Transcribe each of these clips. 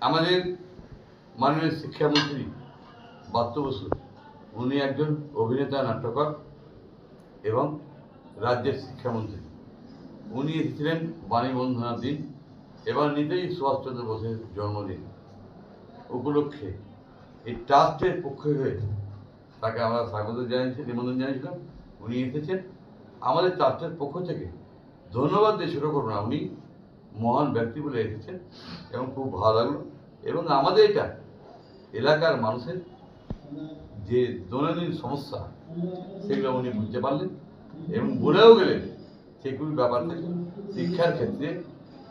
আমাদের মাননীয় শিক্ষামন্ত্রী বাত্য বসু, উনি একজন অভিনেতা, নাট্যকার এবং রাজ্যের শিক্ষামন্ত্রী। উনি এসেছিলেন বাণী বন্ধনার দিন এবং নিতেই সুভাষচন্দ্র বোসের জন্মদিন। উপলক্ষে এই ট্রাস্টের পক্ষ হয়ে তাকে আমরা স্বাগত জানিয়েছি, নিমন্ত্রণ জানিয়েছিলাম। উনি এসেছেন। আমাদের ট্রাস্টের পক্ষ থেকে ধন্যবাদ দিয়ে ছোটো করুন উনি মহান ব্যক্তি বলে এসেছেন এবং খুব ভালো লাগল। এবং আমাদের এটা এলাকার মানুষের যে দৈনন্দিন সমস্যা, সেগুলো উনি বুঝতে পারলেন এবং বলেও গেলেন সেগুলি ব্যাপার থাকে শিক্ষার ক্ষেত্রে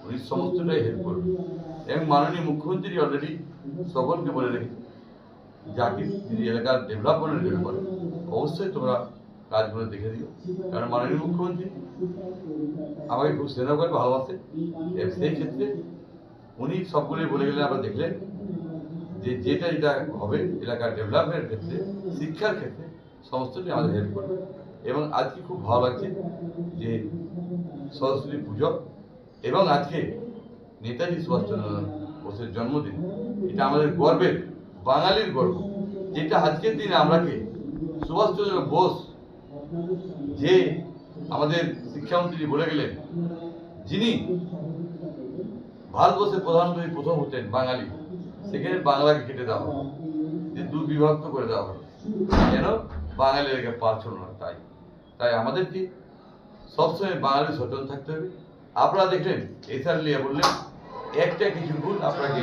উনি সমস্তটাই হেল্প করবেন। এবং মাননীয় মুখ্যমন্ত্রী অলরেডি সকলকে বলে রেখেছেন, যাকে যদি এলাকার ডেভেলপমেন্টের জন্য অবশ্যই তোমরা কাজগুলো দেখে দিও। কারণ মাননীয় মুখ্যমন্ত্রী আমাকে খুব স্নেহ করে ভালোবাসে। সেই ক্ষেত্রে উনি সবগুলোই বলে গেলেন আমরা দেখলেন যে যেটা যেটা হবে, এলাকার ডেভেলপমেন্টের ক্ষেত্রে, শিক্ষার ক্ষেত্রে সমস্তটাই আমাদের হেল্প করবে। এবং আজকে খুব ভালো লাগছে যে সরস্বতী পুজো এবং আজকে নেতাজি সুভাষচন্দ্র বোসের জন্মদিন, এটা আমাদের গর্বের, বাঙালির গর্ব। যেটা আজকের দিনে আমরাকে সুভাষচন্দ্র বোস যে আমাদের শিক্ষামন্ত্রী বলে গেলেন, যিনি ভারতবর্ষের প্রধানমন্ত্রী প্রথম হতেন বাঙালি, সেখানে বাংলাকে কেটে দেওয়া যে দু বিভক্ত করে দেওয়া হলো। যেন বাঙালি এলাকা পারছিল না, তাই। তাই আমাদেরকে সবসময় বাঙালি সচেতন থাকতে হবে? আপনারা দেখলেন এসআর লিয়া বললেন, একটা কিছু ভুল আপনাকে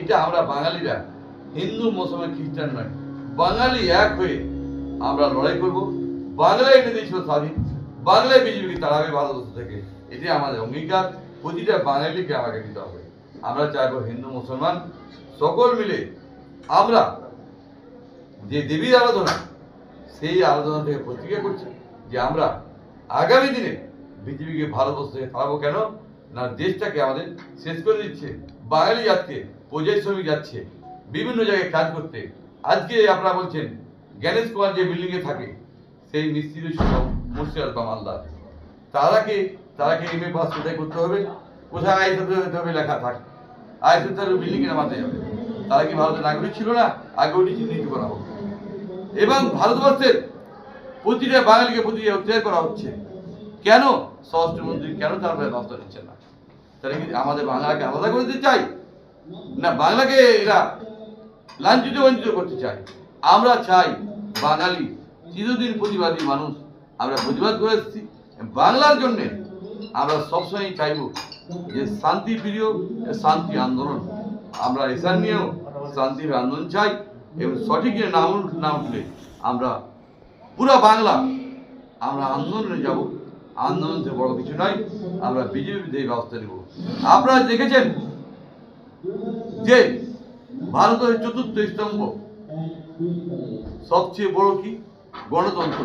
এটা আমরা বাঙালিরা, হিন্দু, মুসলমান, খ্রিস্টান নয়, বাঙালি এক হয়ে আমরা লড়াই করব। বাংলায় এনে দিয়েছিল স্বাধীন। বাংলায় বিজেপিকে তাড়াবে ভারতবর্ষ থেকে। এটি আমাদের অঙ্গীকার। প্রতিটা বাঙালিকে আমাকে দিতে হবে। আমরা চাইব হিন্দু, মুসলমান সকল মিলে আমরা যে দেবীর আরাধনা, সেই আরাধনা থেকে প্রতিজ্ঞা করছি যে আমরা আগামী দিনে বিজেপিকে ভারতবর্ষ থেকে খাওয়াবো কেন? না, দেশটাকে আমাদের শেষ করে দিচ্ছে। বাঙালি যাচ্ছে পর্যায় শ্রমিক যাচ্ছে বিভিন্ন জায়গায় কাজ করতে। আজকে আপনারা বলছেন জ্ঞানেশ কুমার যে বিল্ডিংয়ে থাকে, সেই মিস্ত্রি ছিল মুর্শিদাবাদ বা মালদার তারাকে তারাকে এম এ পাস কোথায় করতে হবে? কোথায় আইসি হতে হবে লেখা থাক। আইসি তাহলে বিল্ডিং নামাতে যাবে তারা কি ভারতের নাগরিক ছিল না? আগে ওটি চিহ্নিত করা হোক। এবং ভারতবর্ষের প্রতিটা বাঙালিকে প্রতিটা অত্যাচার করা হচ্ছে। কেন? স্বরাষ্ট্রমন্ত্রী কেন তার ব্যবস্থা নিচ্ছে না? তারা কি আমাদের বাংলাকে আলাদা করে দিতে চাই না, বাংলাকে এরা লাঞ্ছিত বঞ্চিত করতে চায়? আমরা চাই বাঙালি, চিরদিন প্রতিবাদী মানুষ। আমরা প্রতিবাদ করে এসেছি। বাংলার জন্যে আমরা সবসময় চাইব যে শান্তি প্রিয় শান্তি আন্দোলন। আমরা এসার নিয়েও শান্তির আন্দোলন চাই এবং সঠিক নাম না উঠলে আমরা পুরো বাংলা, আমরা আন্দোলনে যাব। আন্দোলন থেকে বড় কিছু নয়, আমরা বিজেপি বিরোধী ব্যবস্থা নেব। আপনারা দেখেছেন যে ভারতের চতুর্থ স্তম্ভ সবচেয়ে বড় কি? গণতন্ত্র।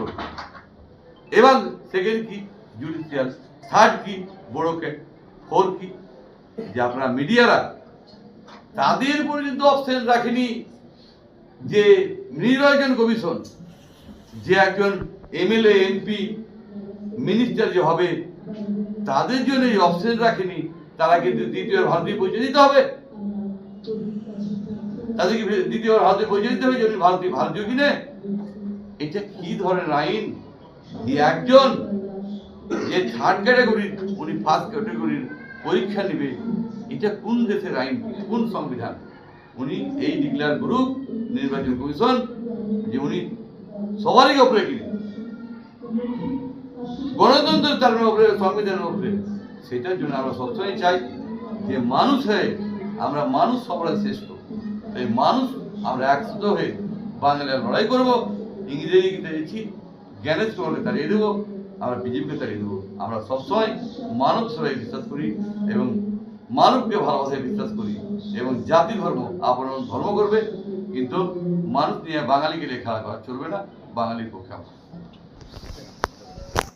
এবং সেকেন্ড কি? জুডিশিয়াল থার্ড কি? ব্যুরোক্রেট ফোর কি? যে আপনারা মিডিয়ারা তাদের পর্যন্ত অপশন রাখেনি যে নির্বাচন কমিশন, যে একজন এমএলএ, এমপি মিনিস্টার যে হবে, তাদের জন্য এই অপশন রাখেনি। তারা কিন্তু দ্বিতীয় ভারতীয় পরিচয় দিতে হবে। তাদেরকে দ্বিতীয় ভারতীয় পরিচয় দিতে হবে যে উনি ভারতীয় ভারতীয় কিনে, এটা কি ধরনের আইন? একজন যে থার্ড ক্যাটাগরির উনি ফার্স্ট ক্যাটাগরির পরীক্ষা নেবে, এটা কোন দেশের আইন? কোন সংবিধান? উনি এই ডিক্লেয়ার গ্রুপ নির্বাচন কমিশন, যে উনি সবারই ওপরে কিনে। গণতন্ত্রের তার উপরে সংবিধানের উপরে সেটার জন্য আমরা সবসময় চাই যে মানুষ হয়ে আমরা মানুষ সবার শ্রেষ্ঠ এই মানুষ আমরা একসাথে হয়ে বাংলায় লড়াই করব ইংরেজিকে দিয়েছি জ্ঞানের স্তরকে তাড়িয়ে দেবো, আমরা বিজেপিকে তাড়িয়ে দেবো। আমরা সবসময় মানব সেবায় বিশ্বাস করি এবং মানবকে ভালোবাসায় বিশ্বাস করি এবং জাতি ধর্ম আপন ধর্ম করবে, কিন্তু মানুষ নিয়ে বাঙালিকে লেখা করা চলবে না, বাঙালির পক্ষে